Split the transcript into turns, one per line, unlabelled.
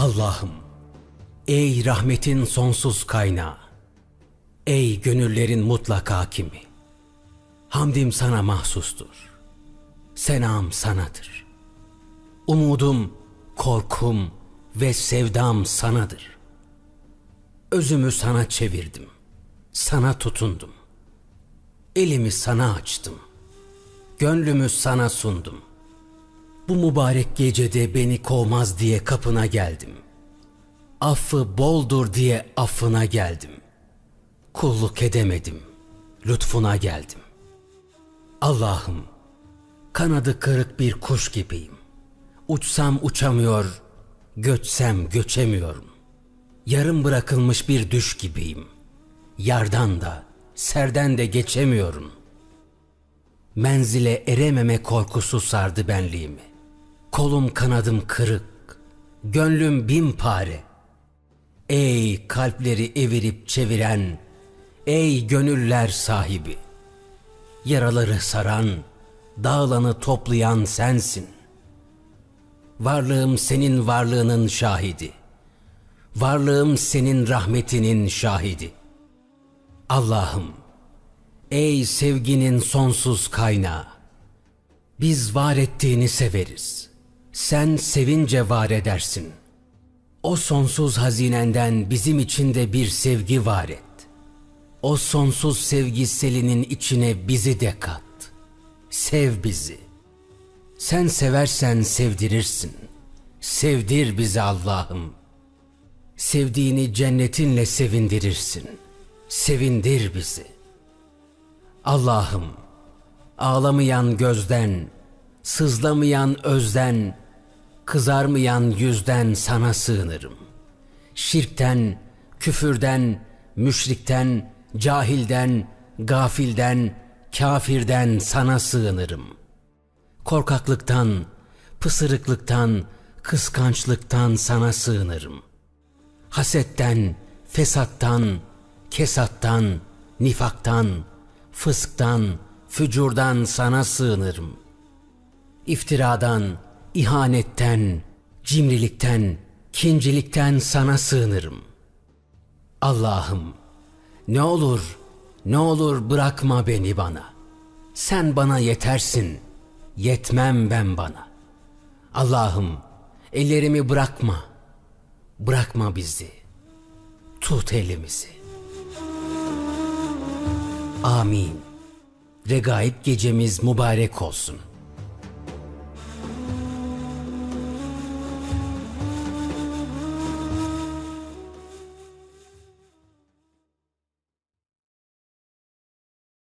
Allah'ım, ey rahmetin sonsuz kaynağı, ey gönüllerin mutlak hakimi, hamdim sana mahsustur, senam sanadır. Umudum, korkum ve sevdam sanadır. Özümü sana çevirdim, sana tutundum. Elimi sana açtım, gönlümü sana sundum. Bu mübarek gecede beni kovmaz diye kapına geldim. Affı boldur diye affına geldim. Kulluk edemedim, lütfuna geldim. Allah'ım, kanadı kırık bir kuş gibiyim. Uçsam uçamıyor, göçsem göçemiyorum. Yarım bırakılmış bir düş gibiyim. Yardan da, serden de geçemiyorum. Menzile erememe korkusu sardı benliğimi. Kolum kanadım kırık, gönlüm bin pare. Ey kalpleri evirip çeviren, ey gönüller sahibi. Yaraları saran, dağılanı toplayan sensin. Varlığım senin varlığının şahidi. Varlığım senin rahmetinin şahidi. Allah'ım, ey sevginin sonsuz kaynağı. Biz var ettiğini severiz. Sen sevince var edersin. O sonsuz hazinenden bizim için de bir sevgi var et. O sonsuz sevgi selinin içine bizi de kat. Sev bizi. Sen seversen sevdirirsin. Sevdir bizi Allah'ım. Sevdiğini cennetinle sevindirirsin. Sevindir bizi. Allah'ım, ağlamayan gözden, sızlamayan özden, kızarmayan yüzden sana sığınırım. Şirkten, küfürden, müşrikten, cahilden, gafilden, kafirden sana sığınırım. Korkaklıktan, pısırıklıktan, kıskançlıktan sana sığınırım. Hasetten, fesattan, kesattan, nifaktan, fısktan, fücurdan sana sığınırım. İftiradan, ihanetten, cimrilikten, kincilikten sana sığınırım. Allah'ım, ne olur, ne olur bırakma beni bana. Sen bana yetersin, yetmem ben bana. Allah'ım, ellerimi bırakma, bırakma bizi. Tut elimizi. Amin. Regaib gecemiz mübarek olsun.